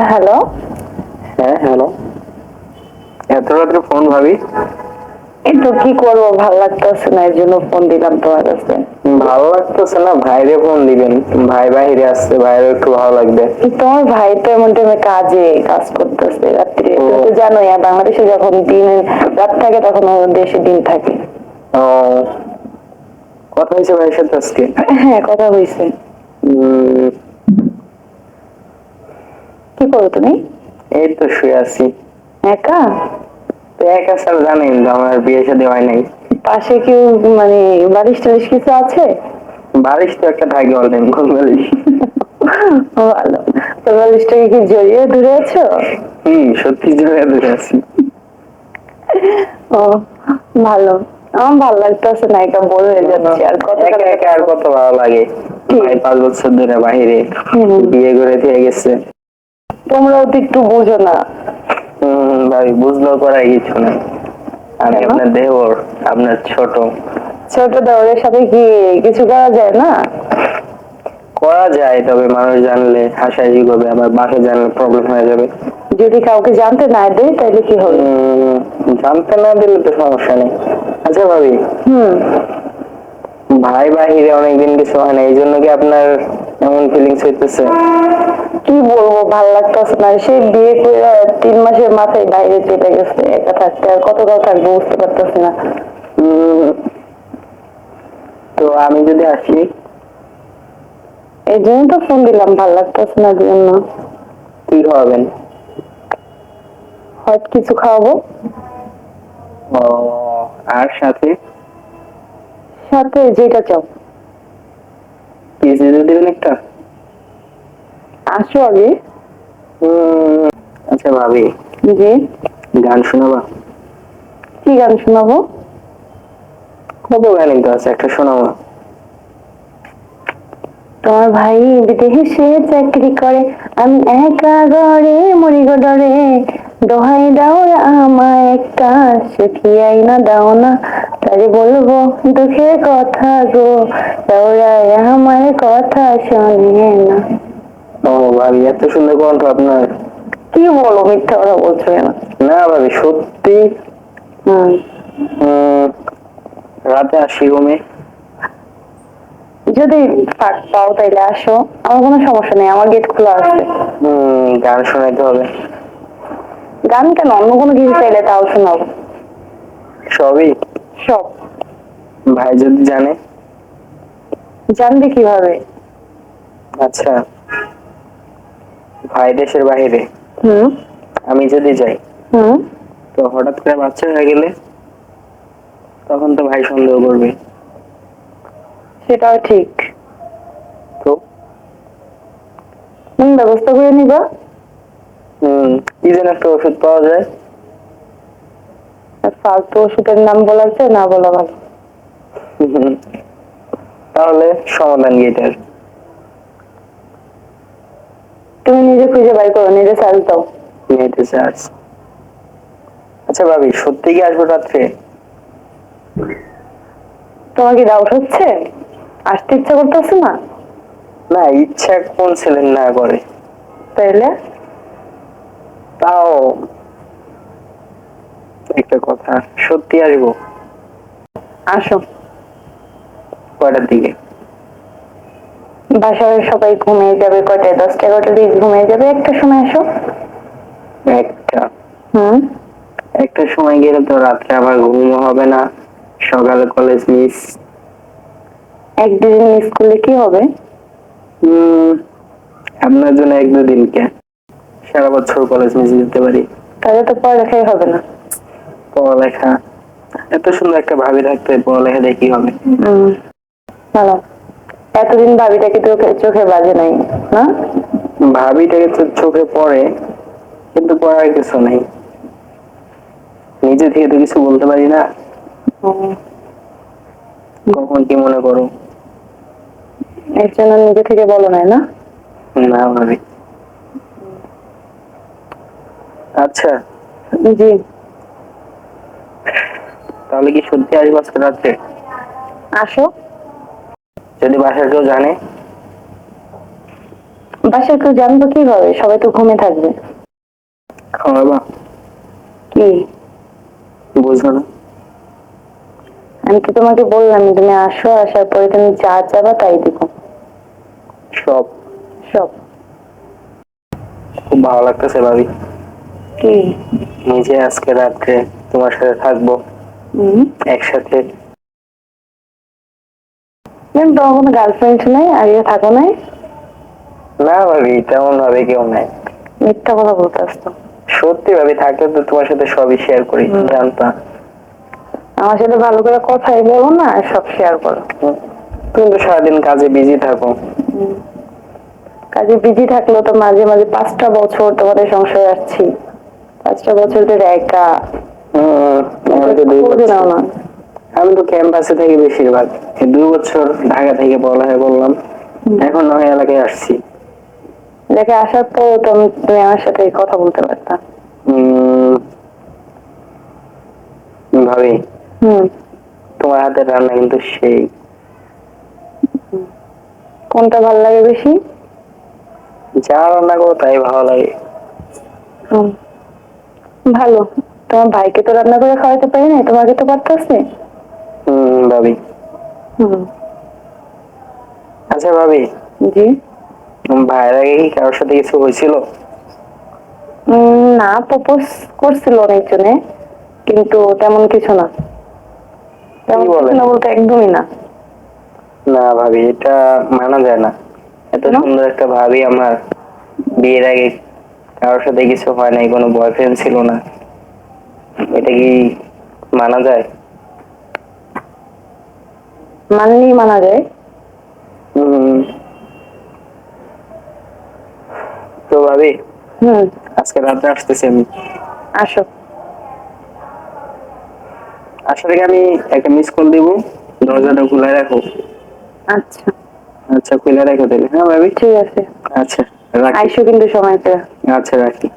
Hello হ্যাঁ hello এত রাত্রে ফোন ভাবি। এই কি করব ভালো লাগতেছে না এই জন্য ফোন দিলাম তোমার কাছে। ভালো লাগতেছে না ভাইরে ফোন দিবেন। ভাই বাইরে আসছে ভাইয়ের একটু ভালো লাগবে। তোমার ভাই তো এমন টাইমে কাজে কাজ করতেছে রাত্রে। তো জানোই আর বাংলাদেশে যখন দিন রাত থাকে তখন দেশে দিন থাকে। ও। কথা হয়েছে ভাইয়ের সাথে আজকে? হ্যাঁ কথা হয়েছে। কি করো তুমি? এই তো শুয়ে আছি। একা? তো একা স্যার জানেন আমার বিয়ে শাদী হয় নাই। পাশে কেউ মানে বালিশ টালিশ কিছু আছে? বারিশ তো একটা থাকে কোন বারিশ ভালো। তো বালিশটাকে কি জড়িয়ে ধরেছো হুম সত্যি জোরে দূরে আছি। ও ভালো। আমার ভালো লাগতেছে না একা বড় হয়ে যাচ্ছে। আর কত একা একা আর কত ভালো লাগে? পাঁচ বছর ধরে বাইরে। বিয়ে করে দিয়ে গেছে। তোমরাও তো একটু বুঝো না। হম ভাই বুঝলেও করার কিছু না আমি? আপনার দেবর আপনার ছোট। ছোট দেওয়ারের সাথে কি কিছু করা যায় না? করা যায় তবে মানুষ জানলে হাসাহাসি করবে আবার বাসা জানলে প্রবলেম হয়ে যাবে। যদি কাউকে জানতে না দেয় তাহলে কি হবে? জানতে না দিলে তো সমস্যা নেই। আচ্ছা ভাবি। হুম। ভাই বাহিরে অনেকদিন কিছু হয় না এই জন্য কি আপনার এমন ফিলিংস হইতেছে? কি বলব ভালো লাগতেছে না। সে বিয়ে করে তিন মাসের মাথায় বাইরে চলে গেছে একা থাকতে আর কত কাল থাকব বুঝতে পারতেছি না। তো আমি যদি আসি? এই জন্য তো ফোন দিলাম ভালো লাগতেছে না জন্য কি খাওয়াবেন? কিছু খাওয়াবো। ও আর সাথে? সাথে যেটা চাও। দিয়ে দিবেন একটা? আসো আগে? আচ্ছা ভাবি যে গান শোনাবা? কি গান শোনাবো? কত গানই তো আছে? একটা শোনাবো। তোমার ভাই বিদেশে চাকরি করে আমি একা ঘরে মরি গো ডরে দোহাই দাও রে আমায় একটা সুখিয়াই না দাও না। তারে বলব দুঃখের কথা গো দৌড়ায় আমার কথা শোনে না। ও ভাবি এত সুন্দর কণ্ঠ আপনার। কি বলো মিথ্যা কথা বলছো কেন? না ভাবি সত্যি। রাতে আসি রুমে। যদি ফাঁক পাও তাইলে আসো। আমার কোনো সমস্যা নেই আমার গেট খোলা আছে। গান শোনাইতে হবে। গান কেন? অন্য কোনো কিছু চাইলে তাও শোনাবো সবই? সব। ভাই যদি জানে। জানবে কীভাবে? আচ্ছা। ভাই দেশের বাইরে হুম। আমি যদি যাই হুম। তো হঠাৎ করে বাচ্চা হয়ে গেলে তখন তো ভাই সন্দেহ করবে। সেটাও ঠিক। তো? হুম ব্যবস্থা করে নিবা। হম কি যেন একটা ওষুধ পাওয়া যায়। আর ফালতু ওষুধের নাম বলা না বলা ভালো। তাহলে সমাধান কি এটার তুমি নিজে খুঁজে করো দাও। নেটে চার্জ আচ্ছা ভাবি সত্যি কি আসব রাত্রে? তোমার কি ডাউট হচ্ছে? আসতে ইচ্ছা করতেছে না? না ইচ্ছা কোন ছেলের না করে। তাইলে? তাও একটা কথা সত্যি আসব? আসো। কয়টার দিকে। বাসায় সবাই ঘুমিয়ে যাবে কয়টায় দশটা এগারোটার দিকে ঘুমিয়ে যাবে? একটা সময় আসো একটা? হুম? একটা সময় গেলে তো রাত্রে আবার ঘুমও হবে না। সকালে কলেজ মিস। এক দুদিন মিস করলে কি হবে? আপনার জন্য এক দুদিনকে সারা বছর কলেজ মিস দিতে পারি। তাহলে তো পড়ালেখাই হবে না। পড়ালেখা। এত সুন্দর একটা ভাবি থাকতে পড়ালেখা দিয়ে কি হবে? ভালো। এতদিন ভাবিটাকে চোখে চোখে বাজে নাই না? ভাবিটাকে চোখে পড়ে কিন্তু পড়ার কিছু নেই। নিজে থেকে তো কিছু বলতে পারি না। কখন কি মনে করো এর জন্য নিজে থেকে বলো নাই না? না ভাবি। আচ্ছা। জি। তাহলে কি সত্যি আসব আজকে রাত্রে? আসো। যদি বাসার কেউ জানে? বাসায় কেউ জানব কীভাবে? সবাই তো ঘুমে থাকবে। খাওয়াবা? কি? বুঝো না। আমি তো তোমাকে বললাম তুমি আসো আসার পরে তুমি যা চাবা তাই দিব। সব। সব। খুব ভালো লাগতেছে ভাবি। কি? নিজে আজকে রাত্রে তোমার সাথে থাকব। একসাথে ম্যাম তোমার কোনো গার্লফ্রেন্ড নাই আগে থাকো নাই? না ভাবি তেমন ভাবে কেউ নাই। মিথ্যা কথা বলতে আসতো সত্যি ভাবি থাকলে তো তোমার সাথে সবই শেয়ার করি হুম। জানতাম। আমার সাথে ভালো করে কথাই বলো না সব শেয়ার করো। তুমি তো সারাদিন কাজে বিজি থাকো। কাজে বিজি থাকলেও তো মাঝে মাঝে পাঁচটা বছর তোমাদের সংসারে আসছি। পাঁচটা বছর ধরে একা। তো আমি তো ক্যাম্পাসে থাকি বেশিরভাগ। দুই বছর ঢাকা থেকে পড়ালেখা করলাম এখন নয় এলাকায় আসছি। দেখে আসার পর তুমি তুমি আমার সাথে কথা বলতে পারতা ভাবি হুম। তোমার হাতের রান্না কিন্তু সেই। কোনটা ভালো লাগে বেশি? যা রান্না করো তাই ভালো লাগে। ভালো। তোমার ভাইকে তো রান্না করে খাওয়াতে পারি না তোমাকে তো পারতেছে? হম ভাবি। আচ্ছা ভাবি জি। ভাইয়ের আগে কি কারোর সাথে কিছু হয়েছিল? না প্রপোজ করছিল অনেকজনে কিন্তু তেমন কিছু না। তেমন কিছু না বলতে একদমই না। না ভাবি এটা মানা যায় না। এত? সুন্দর একটা ভাবি আমার। বিয়ের আগে কারোর সাথে কিছু হয় নাই কোনো বয়ফ্রেন্ড ছিল না। এটা কি মানা যায়? মানলেই মানা যায়। তো ভাবি হুম। আজকে রাত্রে আসতেছি আমি। আসো। আসলে আমি একটা মিস কল দিব দরজাটা খুলে রাখো। আচ্ছা। আচ্ছা খুলে রাখো তাহলে হ্যাঁ ভাবি? ঠিক আছে। আচ্ছা রাখি। আইসো কিন্তু সময় করে আচ্ছা রাখি।